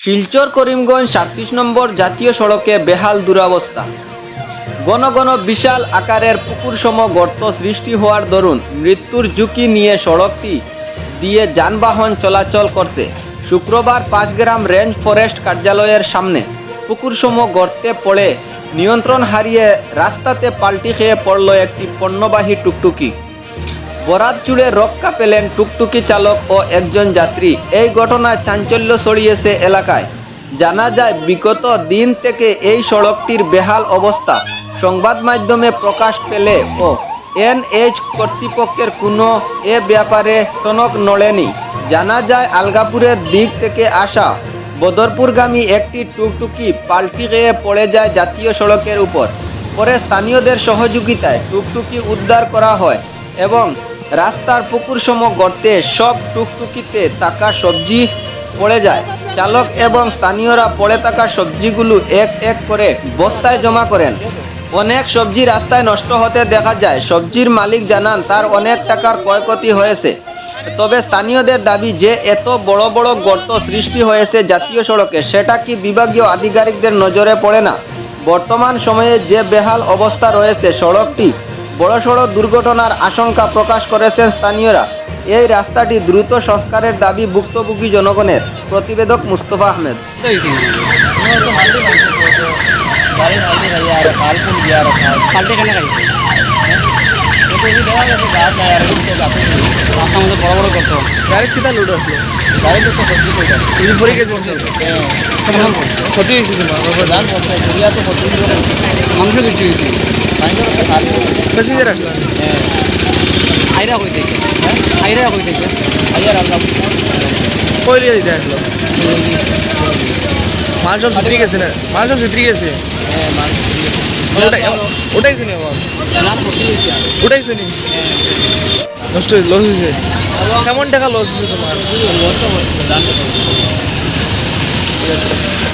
শিলচর করিমগঞ্জ সাতত্রিশ নম্বর জাতীয় সড়কে বেহাল দুরাবস্থা। ঘন ঘন বিশাল আকারের পুকুরসম গর্ত সৃষ্টি হওয়ার দরুন মৃত্যুর ঝুঁকি নিয়ে সড়কটি দিয়ে যানবাহন চলাচল করতে শুক্রবার পাঁচগ্রাম রেঞ্জ ফরেস্ট কার্যালয়ের সামনে পুকুরসম গর্তে পড়ে নিয়ন্ত্রণ হারিয়ে রাস্তাতে পাল্টি খেয়ে পড়ল একটি পণ্যবাহী টুকটুকি। বরাত জুড়ে রক্ষা পেলেন টুকটুকি চালক ও একজন যাত্রী। এই ঘটনায় চাঞ্চল্য ছড়িয়েছে এলাকায়। জানা যায়, বিগত দিন থেকে এই সড়কটির বেহাল অবস্থা। সংবাদ মাধ্যমে প্রকাশ পেলে ও এনএইচ কর্তৃপক্ষের কোনো এ ব্যাপারে টনক নড়েনি। জানা যায়, আলগাপুরের দিক থেকে আসা বদরপুরগামী একটি টুকটুকি পাল্টি খেয়ে পড়ে যায় জাতীয় সড়কের উপর। পরে স্থানীয়দের সহযোগিতায় টুকটুকি উদ্ধার করা হয় এবং রাস্তার পুকুরসম গর্তে সব টুকটুকিতে থাকা সবজি পড়ে যায়। চালক এবং স্থানীয়রা পড়ে থাকা সবজিগুলো এক এক করে বস্তায় জমা করেন। অনেক সবজি রাস্তায় নষ্ট হতে দেখা যায়। সবজির মালিক জানান, তার অনেক টাকার ক্ষয়ক্ষতি হয়েছে। তবে স্থানীয়দের দাবি যে, এত বড় বড় গর্ত সৃষ্টি হয়েছে জাতীয় সড়কে, সেটা কি বিভাগীয় আধিকারিকদের নজরে পড়ে না? বর্তমান সময়ে যে বেহাল অবস্থা রয়েছে সড়কটি বড়সড় দুর্ঘটনার আশঙ্কা প্রকাশ করেছেন স্থানীয়রা। এই রাস্তাটি দ্রুত সংস্কারের দাবি ভুক্তভোগী জনগণের, প্রতিবেদক মুস্তফা আহমেদ। পাল্টে রাস্তার মধ্যে বড় বড় করতো গাড়ির কিতা লোড আসলো ক্ষতি হয়েছে তোমার ধান করছে দুনিয়া তো মাংস বিক্রি হয়েছে প্যাসেঞ্জার আসলো আইরা হই থেকে আইরা হই থেকে আইয়া রান্না কই লিয়ে দিতে আসলো মাল সব ছিত্রি গেছে না মাল সব ছিত্রি গেছে ওটাই ওটাই শুনি নষ্ট হয়েছে লস হয়েছে। কেমন টাকা লস হয়েছে তোমার?